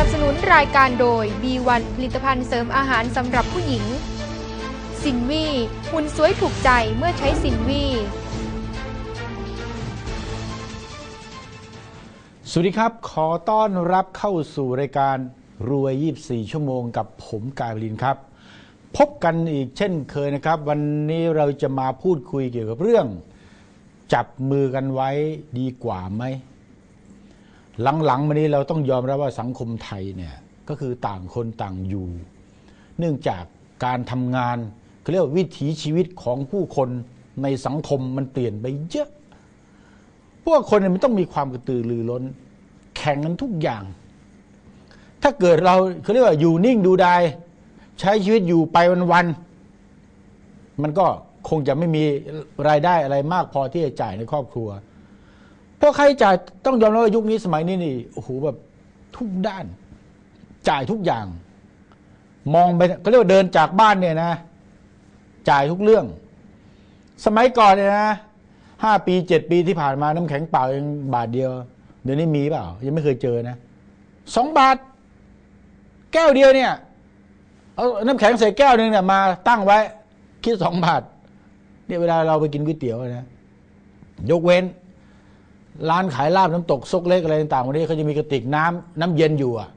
สนับสนุนรายการโดย B1 ผลิตภัณฑ์เสริมอาหารสำหรับผู้หญิง สินวีหุ่นสวยถูกใจเมื่อใช้สินวีสวัสดีครับ ขอต้อนรับเข้าสู่รายการรวย 24 ชั่วโมงกับผมกายบลินครับ พบกันอีกเช่นเคยนะครับ วันนี้เราจะมาพูดคุยเกี่ยวกับเรื่อง จับมือกันไว้ดีกว่าไหม หลังๆมานี้เราต้องยอมรับว่าสังคมไทยเนี่ยก็คือต่างคนต่างอยู่ เนื่องจากการทำงานเขาเรียกว่าวิถีชีวิตของผู้คนในสังคมมันเปลี่ยนไปเยอะ พวกคนเนี่ยมันต้องมีความกระตือรือร้น แข่งกันทุกอย่าง ถ้าเกิดเราเขาเรียกว่าอยู่นิ่งดูดายใช้ชีวิตอยู่ไปวันๆมันก็คงจะไม่มีรายได้อะไรมากพอที่จะจ่ายในครอบครัว เพราะใครจ่ายต้องยอมรับว่ายุคนี้สมัยนี้นี่โอ้โหแบบทุกด้าน จ่ายทุกอย่าง มองไปเขาเรียกว่าเดินจากบ้านเนี่ยนะ จ่ายทุกเรื่อง สมัยก่อนเนี่ยนะห้าปีเจ็ดปีที่ผ่านมาน้ำแข็งเปล่ายังบาทเดียว เดี๋ยวนี้มีเปล่า ยังไม่เคยเจอนะสองบาท แก้วเดียวเนี่ยเอาน้ำแข็งใส่แก้วหนึ่งเนี่ยมาตั้งไว้ คิดสองบาทเนี่ยเวลาเราไปกินก๋วยเตี๋ยวนะยกเว้น ร้านขายลาบน้ำตกซกเล็กอะไรต่างๆวันนี้เขาจะมีกระติกน้ำน้ำเย็นอยู่อะ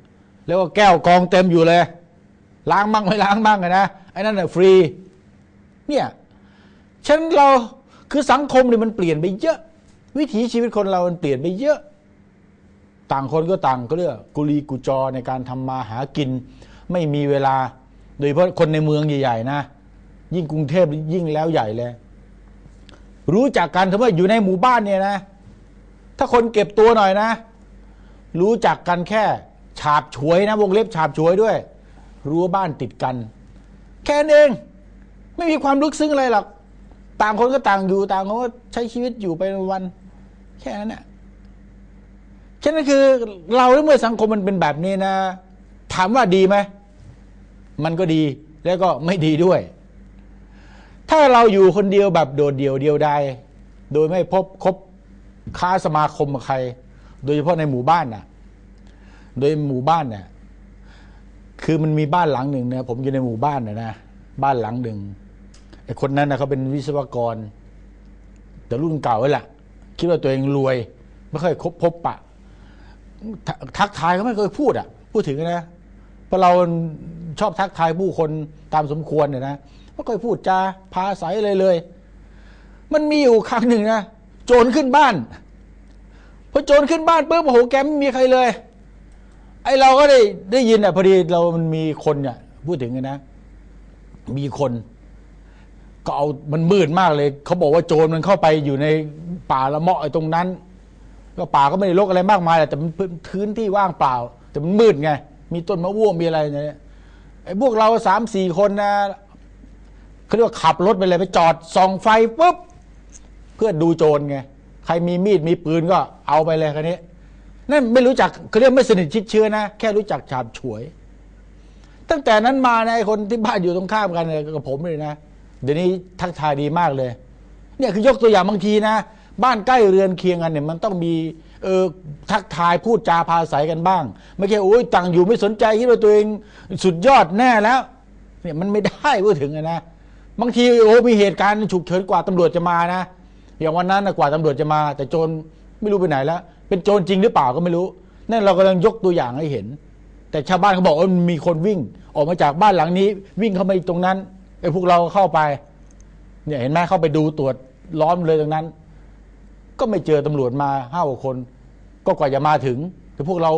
แล้วก็แก้วกองเต็มอยู่เลย ล้างบ้างไม่ล้างบ้างนะไอ้นั่นน่ะฟรี เนี่ยฉันเราคือสังคมเนี่ยมันเปลี่ยนไปเยอะ วิถีชีวิตคนเรามันเปลี่ยนไปเยอะ ต่างคนก็ต่างก็เรียกกุลีกุจอในการทำมาหากิน ไม่มีเวลา โดยเฉพาะคนในเมืองใหญ่ๆนะ ยิ่งกรุงเทพยิ่งแล้วใหญ่เลย รู้จักกันถือว่าอยู่ในหมู่บ้านเนี่ยนะ ถ้าคนเก็บตัวหน่อยนะ รู้จักกันแค่ ฉาบฉวยนะ วงเล็บฉาบฉวยด้วย รั้วบ้านติดกัน แค่นั้นเอง ไม่มีความลึกซึ้งอะไรหรอกต่างคนก็ต่างอยู่ต่างคนก็ใช้ชีวิตอยู่ไปวัน แค่นั้นแหละฉะนั้นคือเราเมื่อสังคมมันเป็นแบบนี้นะ ถามว่าดีไหมมันก็ดีแล้วก็ไม่ดีด้วย ถ้าเราอยู่คนเดียวแบบโดดเดี่ยวเดียวดายโดยไม่พบคบ ค้าสมาคมกับใคร โดยเฉพาะในหมู่บ้านน่ะ โดยหมู่บ้านเนี่ยคือมันมีบ้านหลังหนึ่งเนะผมอยู่ในหมู่บ้านนะนะบ้านหลังหนึ่งไอ้คนนั้นนะเขาเป็นวิศวกร แต่รุ่นเก่าแล้วแหละคิดว่าตัวเองรวย ไม่ค่อยคบพบปะ ทักทายเขาไม่เคยพูดอะ พูดถึงนะพราะเราชอบทักทายผู้คนตามสมควรเนี่ยนะไม่ค่อยพูดจาพาใสเลยเลย มันมีอยู่ครั้งหนึ่งนะ โจรขึ้นบ้านพอโจรขึ้นบ้านปุ๊บโอ้โหแกไม่มีใครเลย ไอเราก็ได้ได้ยินอะพอดีเรามันมีคนเนี่ยพูดถึงนะ มีคนก็เอามันมืดมากเลย เขาบอกว่าโจรมันเข้าไปอยู่ในป่าละเมาะไอ้ตรงนั้น ก็ป่าก็ไม่ได้รกอะไรมากมายแต่มันพื้นที่ว่างเปล่า แต่มันมืดไง มีต้นมะม่วงมีอะไรเนี่ยไอ้พวกเราสามสี่คนนะเขาเรียกว่าขับรถไปเลยไปจอดส่องไฟปุ๊บ พื่อดูโจรไงใครมีมีดมีปืนก็เอาไปเลยคันนี้นั่นไม่รู้จักเขาเรียกไม่สนิทชิดเชื้อนะ แค่รู้จักฉาบฉวย ตั้งแต่นั้นมานะไอ้คนที่บ้านอยู่ตรงข้ามกันเนี่ยกับผมเลยนะเดี๋ยวนี้ทักทายดีมากเลย เนี่ยคือยกตัวอย่างบางทีนะ บ้านใกล้เรือนเคียงกันเนี่ย มันต้องมีเออทักทายพูดจาพาใสกันบ้าง ไม่ใช่โอ้ยต่างอยู่ไม่สนใจคิดว่าตัวเองสุดยอดแน่แล้ว เนี่ยมันไม่ได้พูดถึงนะบางทีโอ้มีเหตุการณ์ฉุกเฉินกว่าตำรวจจะมานะ อย่างวันนั้นนะกว่าตำรวจจะมา แต่โจรไม่รู้ไปไหนแล้ว เป็นโจรจริงหรือเปล่าก็ไม่รู้นั่นเรากำลังยกตัวอย่างให้เห็น แต่ชาวบ้านเขาบอกว่ามีคนวิ่ง ออกมาจากบ้านหลังนี้ วิ่งเข้ามาตรงนั้นไอ้พวกเราเข้าไป เนี่ยเห็นไหมเข้าไปดูตรวจล้อมเลยตรงนั้น ก็ไม่เจอตำรวจมาห้าคน ก็กว่าจะมาถึงแต่พวกเรา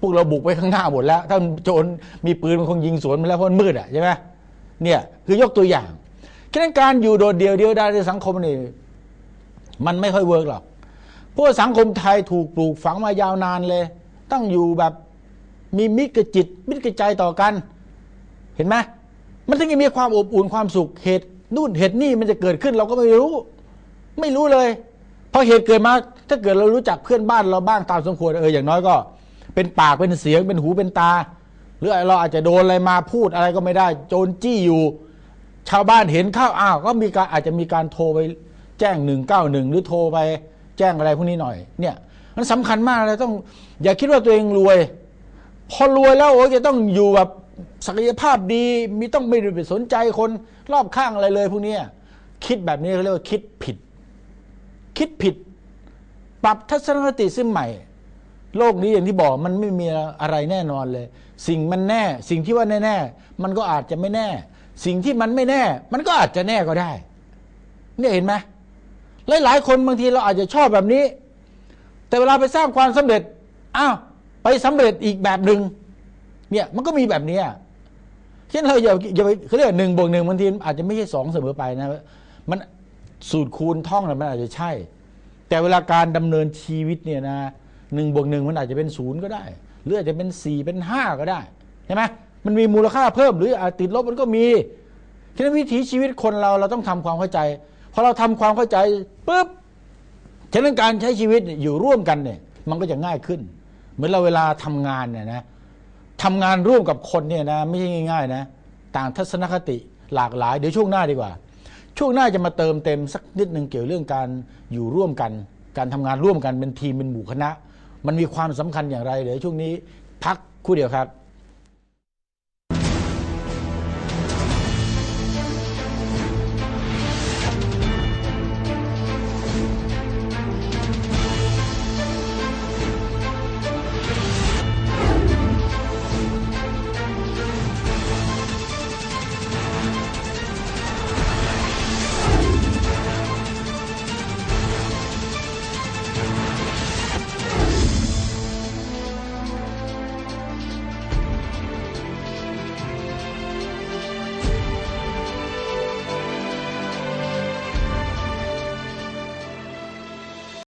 พวกเราบุกไปข้างหน้าหมดแล้ว ถ้าโจรมีปืนมันคงยิงสวนมาแล้วเพราะมันมืดอะใช่ไหมเนี่ยคือยกตัวอย่างแค่นั้นการอยู่โดดเดี่ยวเดียวดายในสังคมนี่ มันไม่ค่อยเวิร์กหรอกเพราะว่าสังคมไทยถูกปลูกฝังมายาวนานเลยต้องอยู่แบบมีมิตรกับจิต มิตรกับใจต่อกัน เห็นไหมมันถึงจะมีความอบอุ่นความสุขเหตุนู่นเหตุนี่มันจะเกิดขึ้นเราก็ไม่รู้ ไม่รู้เลยพอเหตุเกิดมาถ้าเกิดเรารู้จักเพื่อนบ้านเราบ้างตามสมควรเอออย่างน้อยก็ เป็นปากเป็นเสียงเป็นหูเป็นตา หรือเราอาจจะโดนอะไรมาพูดอะไรก็ไม่ได้ โจรจี้อยู่ ชาวบ้านเห็นข้าวอ้าวก็มีการอาจจะมีการโทรไป แจ้งหนึ่งเก้าหนึ่งหรือโทรไปแจ้งอะไรพวกนี้หน่อยเนี่ยมันสำคัญมากเลยต้อง อย่าคิดว่าตัวเองรวย พอรวยแล้วโอ้จะต้องอยู่แบบศักยภาพดีมีต้องไม่ได้ไปสนใจคนรอบข้างอะไรเลยพวกนี้คิดแบบนี้เขาเรียกว่าคิดผิด คิดผิด ปรับทัศนคติซึ่งใหม่ โลกนี้อย่างที่บอกมันไม่มีอะไรแน่นอนเลย สิ่งมันแน่ สิ่งที่ว่าแน่ๆมันก็อาจจะไม่แน่ สิ่งที่มันไม่แน่ มันก็อาจจะแน่ก็ได้ เนี่ยเห็นไหม หลายๆคนบางทีเราอาจจะชอบแบบนี้ แต่เวลาไปสร้างความสำเร็จอ้าวไปสำเร็จอีกแบบหนึ่งเนี่ยมันก็มีแบบนี้เช่นเราอย่าอย่าไปเขาเรียกหนึ่งบวกหนึ่งบางทีอาจจะไม่ใช่สองเสมอไปนะมันสูตรคูณท่องนะมันอาจจะใช่ แต่เวลาการดำเนินชีวิตเนี่ยนะหนึ่งบวกหนึ่งมันอาจจะเป็นศูนย์ก็ได้ หรืออาจจะเป็นสี่เป็นห้าก็ได้ใช่ไหมมันมีมูลค่าเพิ่มหรืออาจติดลบมันก็มีฉะนั้นวิถีชีวิตคนเราเราต้องทำความเข้าใจ พอเราทำความเข้าใจปุ๊บฉะนั้นการใช้ชีวิตอยู่ร่วมกันเนี่ย มันก็จะง่ายขึ้น เหมือนเราเวลาทำงานเนี่ยนะทำงานร่วมกับคนเนี่ยนะ ไม่ใช่ง่าย ๆ นะ ต่างทัศนคติหลากหลาย เดี๋ยวช่วงหน้าดีกว่า ช่วงหน้าจะมาเติมเต็มสักนิดหนึ่งเกี่ยวเรื่องการอยู่ร่วมกัน การทำงานร่วมกันเป็นทีมเป็นหมู่คณะ มันมีความสำคัญอย่างไรเดี๋ยวช่วงนี้ พักคู่เดียวครับ